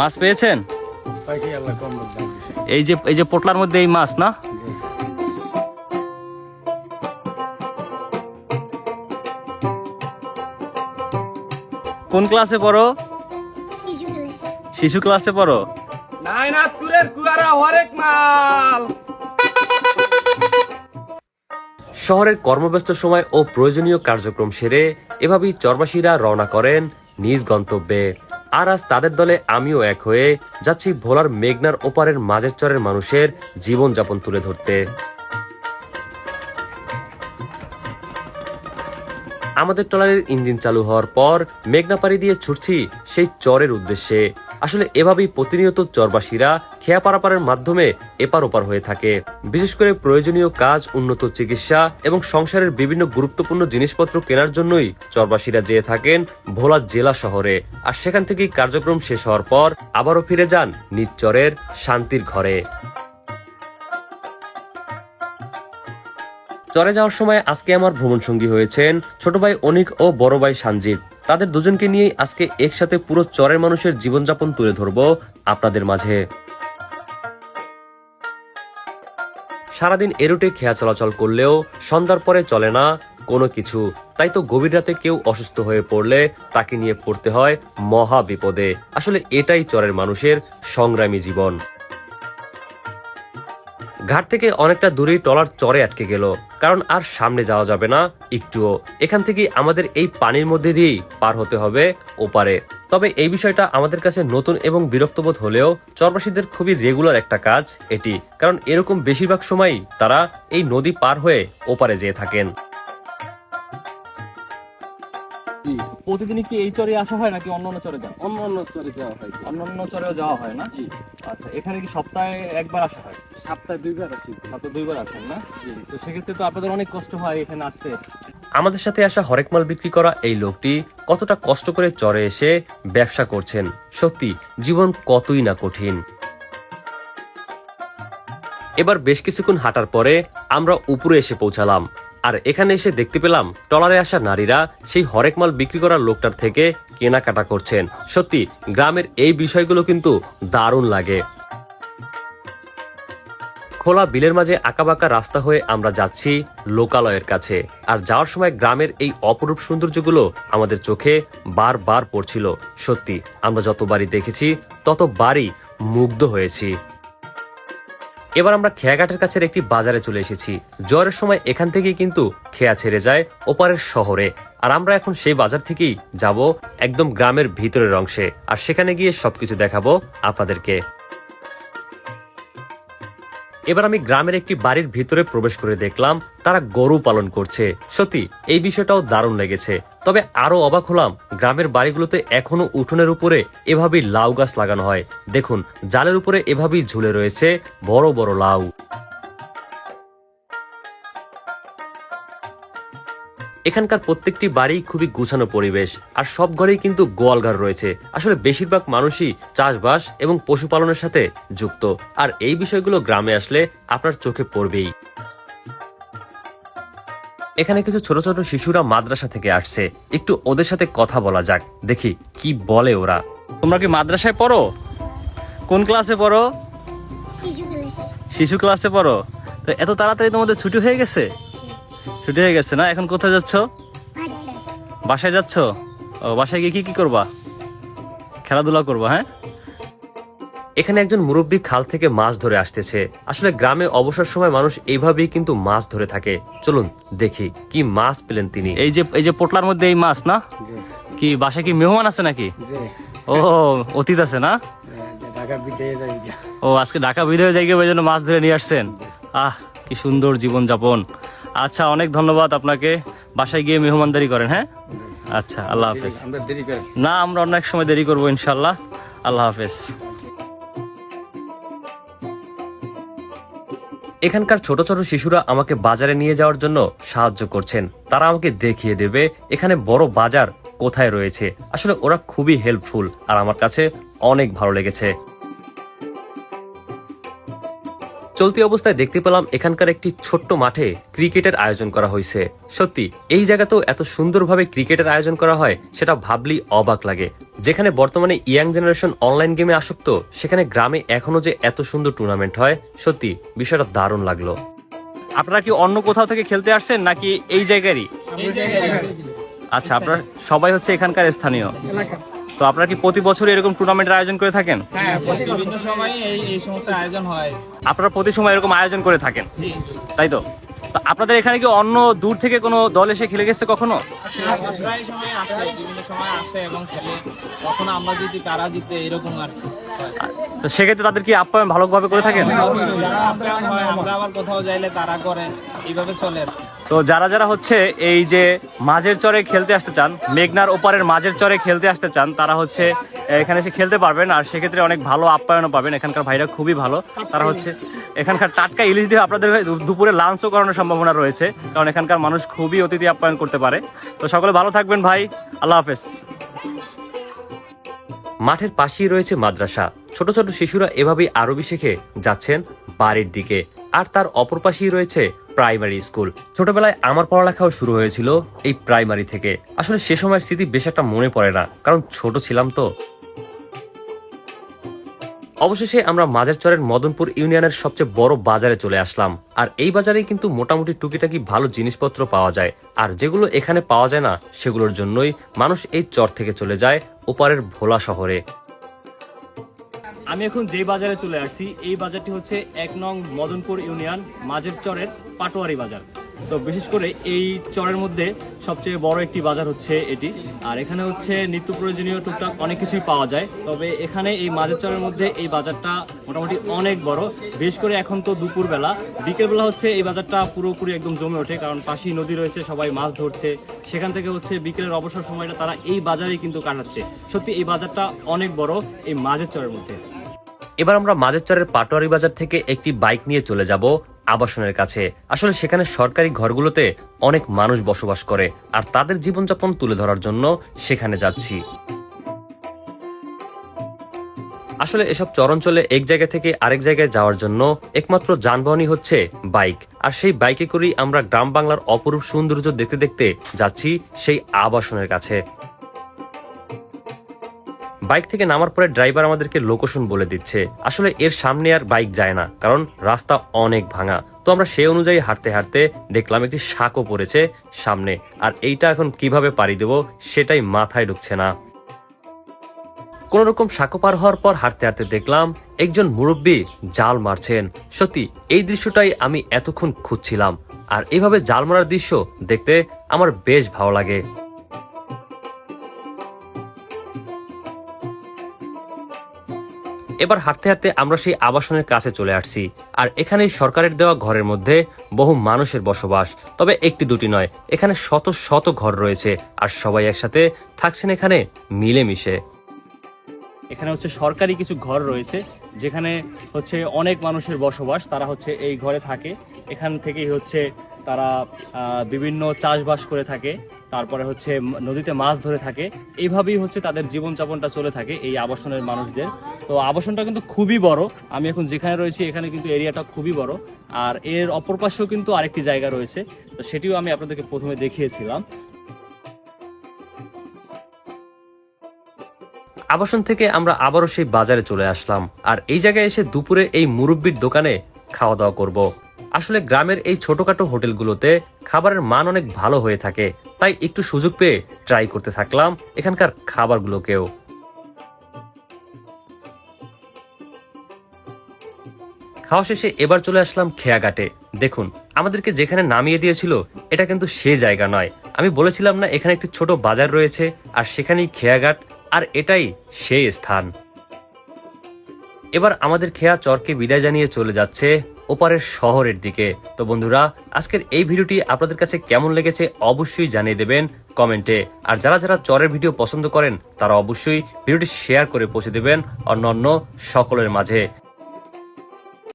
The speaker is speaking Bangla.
মাছ পেয়েছেন? এই যে এই যে পোটলার মধ্যে এই মাছ না? কোন ক্লাসে পড়ো? শিশু ক্লাসে পড়ো? শহরের কর্মব্যস্ত সময় ও প্রয়োজনীয় কার্যক্রম সেরে এভাবেই চরবাসীরা রওনা করেন নিজ গন্তব্যে। আর আজ তাদের দলে আমিও এক হয়ে যাচ্ছি ভোলার মেঘনার ওপারের মাঝের চরের মানুষের জীবনযাপন তুলে ধরতে। আমাদের ট্রলারের ইঞ্জিন চালু হওয়ার পর মেঘনা পাড়ি দিয়ে ছুটছি সেই চরের উদ্দেশ্যে। আসলে এভাবেই প্রতিনিয়ত চরবাসীরা খেয়া পারাপারের মাধ্যমে এপার ওপার হয়ে থাকে। বিশেষ করে প্রয়োজনীয় কাজ, উন্নত চিকিৎসা এবং সংসারের বিভিন্ন গুরুত্বপূর্ণ জিনিসপত্র কেনার জন্যই চরবাসীরা যেয়ে থাকেন ভোলা জেলা শহরে। আর সেখান থেকেই কার্যক্রম শেষ হওয়ার পর আবারও ফিরে যান নিজ চরের শান্তির ঘরে। চরে যাওয়ার সময় আজকে আমার ভ্রমণ সঙ্গী হয়েছেন ছোট ভাই অনিক ও বড় ভাই সঞ্জিত তাদের দুজনকে নিয়েই আজকে একসাথে পুরো চরের মানুষের জীবনযাপন তুলে ধরবো আপনাদের মাঝে। সারাদিন এরুটে খেয়া চলাচল করলেও সন্ধ্যার পরে চলে না কোনো কিছু। তাই তো গভীর রাতে কেউ অসুস্থ হয়ে পড়লে তাকে নিয়ে পড়তে হয় মহা বিপদে। আসলে এটাই চরের মানুষের সংগ্রামী জীবন। ঘাট থেকে অনেকটা দূরেই টলার চরে আটকে গেল, কারণ আর সামনে যাওয়া যাবে না। একটুও। এখান থেকে আমাদের এই পানির মধ্যে দিয়েই পার হতে হবে ওপারে। তবে এই বিষয়টা আমাদের কাছে নতুন এবং বিরক্তবোধ হলেও চরবাসীদের খুবই রেগুলার একটা কাজ এটি, কারণ এরকম বেশিরভাগ সময়ই তারা এই নদী পার হয়ে ওপারে যেয়ে থাকেন। প্রতিদিনই কি এই চরে আসা হয় নাকি অন্য অন্য চরে যাও অন্য অন্য স্তরে যাওয়া হয়। অন্য অন্য চরেও যাওয়া হয় না? জি। আচ্ছা এখানে কি সপ্তাহে একবার আসা হয়? সপ্তাহে দুইবার আসি। সাথে দুইবার আসেন না? তো সেক্ষেত্রে তো আপনাদের অনেক কষ্ট হয় এখানে আসতে। আমাদের সাথে আসা হরেক মাল বিক্রি করা এই লোকটি কতটা কষ্ট করে চরে এসে ব্যবসা করছেন? সত্যি জীবন কতই না কঠিন। এবার বেশ কিছুক্ষণ হাঁটার পরে আমরা উপরে এসে পৌঁছালাম। আর এখানে এসে দেখতে পেলাম টলারে আসা নারীরা সেই হরেক মাল বিক্রি করার লোকটার থেকে কেনাকাটা করছেন। সত্যি, গ্রামের এই বিষয়গুলো কিন্তু দারুণ লাগে। খোলা বিলের মাঝে আঁকাবাঁকা রাস্তা হয়ে আমরা যাচ্ছি লোকালয়ের কাছে। আর যাওয়ার সময় গ্রামের এই অপরূপ সৌন্দর্যগুলো আমাদের চোখে বারবার পড়ছিল। সত্যি, আমরা যতবারই দেখেছি, ততবারই মুগ্ধ হয়েছি। এবার আমরা খেয়াঘাটের কাছের একটি বাজারে চলে এসেছি। জ্বরের সময় এখান থেকে কিন্তু খেয়া ছেড়ে যায় ওপারের শহরে। আর আমরা এখন সেই বাজার থেকেই যাব একদম গ্রামের ভিতরের অংশে। আর সেখানে গিয়ে সবকিছু দেখাবো আপনাদেরকে। এবার আমি গ্রামের একটি বাড়ির ভিতরে প্রবেশ করে দেখলাম, তারা গরু পালন করছে। সত্যি, এই বিষয়টাও দারুণ লেগেছে। তবে আরও অবাক হলাম, গ্রামের বাড়িগুলোতে এখনও উঠোনের উপরে এভাবেই লাউ গাছ লাগানো হয়। দেখুন, জালের উপরে এভাবেই ঝুলে রয়েছে বড় বড় লাউ। এখানকার প্রত্যেকটি বাড়ি খুবই গুছানো পরিবেশ আর সব ঘরেই কিন্তু গোয়ালঘর রয়েছে। আসলে বেশিরভাগ মানুষই চাষবাস এবং পশুপালনের সাথে যুক্ত। আর এই বিষয়গুলো গ্রামে আসলে আপনার চোখে পড়বেই। এখানে কিছু ছোট ছোট শিশুরা মাদ্রাসা থেকে আসছে। একটু ওদের সাথে কথা বলা যাক। দেখি কি বলে ওরা। তোমরা কি মাদ্রাসায় পড়ো? কোন ক্লাসে পড়ো? শিশু শিশু ক্লাসে পড়ো? তো এত তাড়াতাড়ি তোমাদের ছুটি হয়ে গেছে? ছুটি হয়ে গেছে না? এখন কোথায় যাচ্ছ? বাসায় যাচ্ছ? ও বাসায় গিয়ে কি কি করবা? খেলাধুলা করবা হ্যাঁ? এখানে একজন মুরব্বী খাল থেকে মাছ ধরে আসতেছে। আসলে গ্রামে অবসর সময় মানুষ এইভাবেই কিন্তু মাছ ধরে থাকে। চলুন দেখি কি মাছ পেলেন তিনি? এই যে এই যে পোটলার মধ্যে এই মাছ না? কি বাসায় কি মেহমান আছে নাকি? জি। ও অতীত আছে না। ও আজকে ঢাকা বিদেয় জায়গায় ওই জন্য মাছ ধরে নিয়ে আসছেন। আহ কি সুন্দর জীবনযাপন। আচ্ছা অনেক ধন্যবাদ আপনাকে। বাসায় গিয়ে মেহমানদারি করেন হ্যাঁ? আচ্ছা আল্লাহ হাফেজ। না আমরা অনেক সময় দেরি করব ইনশাল্লাহ আল্লাহ হাফেজ। এখানকার ছোট ছোট শিশুরা আমাকে বাজারে নিয়ে যাওয়ার জন্য সাহায্য করছেন। তারা আমাকে দেখিয়ে দেবে এখানে বড় বাজার কোথায় রয়েছে। আসলে ওরা খুবই হেল্পফুল আর আমার কাছে অনেক ভালো লেগেছে। চলতি অবস্থায় দেখতে পেলাম এখানকার একটি ছোট্ট মাঠে ক্রিকেটের আয়োজন করা হয়েছে। সত্যি এই জায়গাতেও এত সুন্দরভাবে ক্রিকেটের আয়োজন করা হয় সেটা ভাবলেই অবাক লাগে। যেখানে বর্তমানে ইয়াং জেনারেশন অনলাইন গেমে আসক্ত সেখানে গ্রামে এখনও যে এত সুন্দর টুর্নামেন্ট হয় সত্যি বিষয়টা দারুণ লাগল। আপনারা কি অন্য কোথাও থেকে খেলতে আসছেন নাকি এই জায়গারই? আচ্ছা আপনার সবাই হচ্ছে এখানকার স্থানীয়। তো আপনারা কি প্রতি বছর এরকম টুর্নামেন্টের আয়োজন করে থাকেন? হ্যাঁ বিভিন্ন সময় এই এই সমস্ত আয়োজন হয়। আপনারা প্রতি সময় এরকম আয়োজন করে থাকেন? তাই তো? আপনাদের এখানে কি অন্য দূর থেকে কোনো দল এসে খেলে গেছে কখনো? সেক্ষেত্রে তাদের কি আপ্যায়ন ভালোভাবে করে থাকেন? আমরা আবার কোথাও যাইলে তারা করে। এইভাবে চলে। তো যারা যারা হচ্ছে এই যে মাঝের চরে খেলতে আসতে চান, মেঘনার ওপারের মাঝের চরে খেলতে আসতে চান, তারা হচ্ছে এখানে এসে খেলতে পারবেন আর সেক্ষেত্রে অনেক ভালো আপ্যায়নও পাবেন। এখানকার ভাইরা খুবই ভালো। তারা হচ্ছে, এখানকার টাটকা ইলিশ দিয়ে আপনাদের দুপুরে লাঞ্চও করানোর সম্ভাবনা রয়েছে, কারণ এখানকার মানুষ খুবই অতিথি আপ্যায়ন করতে পারে। তো সকলে ভালো থাকবেন ভাই। আল্লাহ হাফেজ। মাঠের পাশেই রয়েছে মাদ্রাসা। ছোট ছোট শিশুরা এভাবেই আরবি শিখে যাচ্ছেন বাড়ির দিকে। আর তার অপর পাশেই রয়েছে প্রাইমারি স্কুল। ছোটবেলায় আমার পড়ালেখাও শুরু হয়েছিল এই প্রাইমারি থেকে। আসলে সে সময়ের স্মৃতি বেশ একটা মনে পড়ে না, কারণ ছোট ছিলাম তো। অবশেষে আমরা মাঝের চরের মদনপুর ইউনিয়নের সবচেয়ে বড় বাজারে চলে আসলাম। আর এই বাজারে কিন্তু মোটামুটি টুকিটাকি ভালো জিনিসপত্র পাওয়া যায়। আর যেগুলো এখানে পাওয়া যায় না, সেগুলোর জন্যই মানুষ এই চর থেকে চলে যায় ওপারের ভোলা শহরে। আমি এখন যে বাজারে চলে আসছি, এই বাজারটি হচ্ছে এক নং মদনপুর ইউনিয়ন মাঝের চরের পাটোয়ারি বাজার। তো বিশেষ করে এই চরের মধ্যে সবচেয়ে বড় একটি বাজার হচ্ছে এটি। আর এখানে হচ্ছে নিত্য প্রয়োজনীয় টুকটাক অনেক কিছুই পাওয়া যায়। তবে এখানে এই মাঝের চরের মধ্যে এই বাজারটা মোটামুটি অনেক বড়। বিশেষ করে এখন তো দুপুরবেলা। বিকেলবেলা হচ্ছে এই বাজারটা পুরোপুরি একদম জমে ওঠে, কারণ পাশেই নদী রয়েছে, সবাই মাছ ধরছে। সেখান থেকে হচ্ছে বিকেলের অবসর সময়টা তারা এই বাজারেই কিন্তু কাটাচ্ছে। সত্যি এই বাজারটা অনেক বড় এই মাঝের চরের মধ্যে। এবার আমরা মাঝের চরের পাটোয়ারি বাজার থেকে একটি বাইক নিয়ে চলে যাব আবাসনের কাছে। আসলে সেখানে সরকারি ঘরগুলোতে অনেক মানুষ বসবাস করে, আর তাদের জীবনযাপন তুলে ধরার জন্য সেখানে যাচ্ছি। আসলে এসব চরঞ্চলে এক জায়গা থেকে আরেক জায়গায় যাওয়ার জন্য একমাত্র যানবাহনই হচ্ছে বাইক। আর সেই বাইকে করেই আমরা গ্রাম বাংলার অপরূপ সৌন্দর্য দেখতে দেখতে যাচ্ছি সেই আবাসনের কাছে। বাইক থেকে নামার পরে ড্রাইভার আমাদেরকে লোকেশন বলে দিচ্ছে। আসলে এর সামনে আর বাইক যায় না, কারণ রাস্তা অনেক ভাঙা। তো আমরা সেই অনুযায়ী হাঁটতে হাঁটতে দেখলাম একটি শাকও পড়েছে সামনে। আর এইটা এখন কীভাবে পাড়ি দেব সেটাই মাথায় ঢুকছে না। কোন রকম সাঁকো পার হওয়ার পর হাঁটতে হাঁটতে দেখলাম একজন মুরব্বী জাল মারছেন। সত্যি, এই দৃশ্যটাই আমি এতক্ষণ খুঁজছিলাম। আর এইভাবে জাল মারার দৃশ্য দেখতে আমার বেশ ভালো লাগে। এবার হাঁটতে হাঁটতে আমরা সেই আবাসনের কাছে চলে আসছি। আর এখানেই সরকারের দেওয়া ঘরের মধ্যে বহু মানুষের বসবাস, তবে একটি দুটি নয়, এখানে শত শত ঘর রয়েছে আর সবাই একসাথে থাকছেন এখানে মিলেমিশে। এখানে হচ্ছে সরকারি কিছু ঘর রয়েছে, যেখানে হচ্ছে অনেক মানুষের বসবাস, তারা হচ্ছে এই ঘরে থাকে। এখান থেকেই হচ্ছে তারা বিভিন্ন চাষবাস করে থাকে, তারপরে হচ্ছে নদীতে মাছ ধরে থাকে। এইভাবেই হচ্ছে তাদের জীবনযাপনটা চলে থাকে এই আবাসনের মানুষদের। তো আবাসনটা কিন্তু খুবই বড়। আমি এখন যেখানে রয়েছি, এখানে কিন্তু এরিয়াটা খুবই বড়। আর এর অপর পাশেও কিন্তু আরেকটি জায়গা রয়েছে। তো সেটিও আমি আপনাদেরকে প্রথমে দেখিয়েছিলাম। আবাসন থেকে আমরা আবারও সেই বাজারে চলে আসলাম। আর এই জায়গায় এসে দুপুরে এই মুরব্বির দোকানে খাওয়া দাওয়া করব। আসলে গ্রামের এই ছোটখাটো হোটেলগুলোতে খাবারের মান অনেক ভালো হয়ে থাকে, তাই একটু সুযোগ পেয়ে ট্রাই করতে থাকলাম এখানকার খাবারগুলোকেও। খাওয়া শেষে এবার চলে আসলাম খেয়াঘাটে। দেখুন, আমাদেরকে যেখানে নামিয়ে দিয়েছিল, এটা কিন্তু সে জায়গা নয়। আমি বলেছিলাম না, এখানে একটি ছোট বাজার রয়েছে, আর সেখানেই খেয়াঘাট, আর এটাই সেই স্থান। এবার আমাদের খেয়া চরকে বিদায় জানিয়ে চলে যাচ্ছে ওপারের শহরের দিকে। তো বন্ধুরা, আজকের এই ভিডিওটি আপনাদের কাছে কেমন লেগেছে অবশ্যই জানিয়ে দেবেন কমেন্টে। আর যারা যারা চরের ভিডিও পছন্দ করেন, তারা অবশ্যই ভিডিওটি শেয়ার করে পৌঁছে দেবেন অন্য সকলের মাঝে।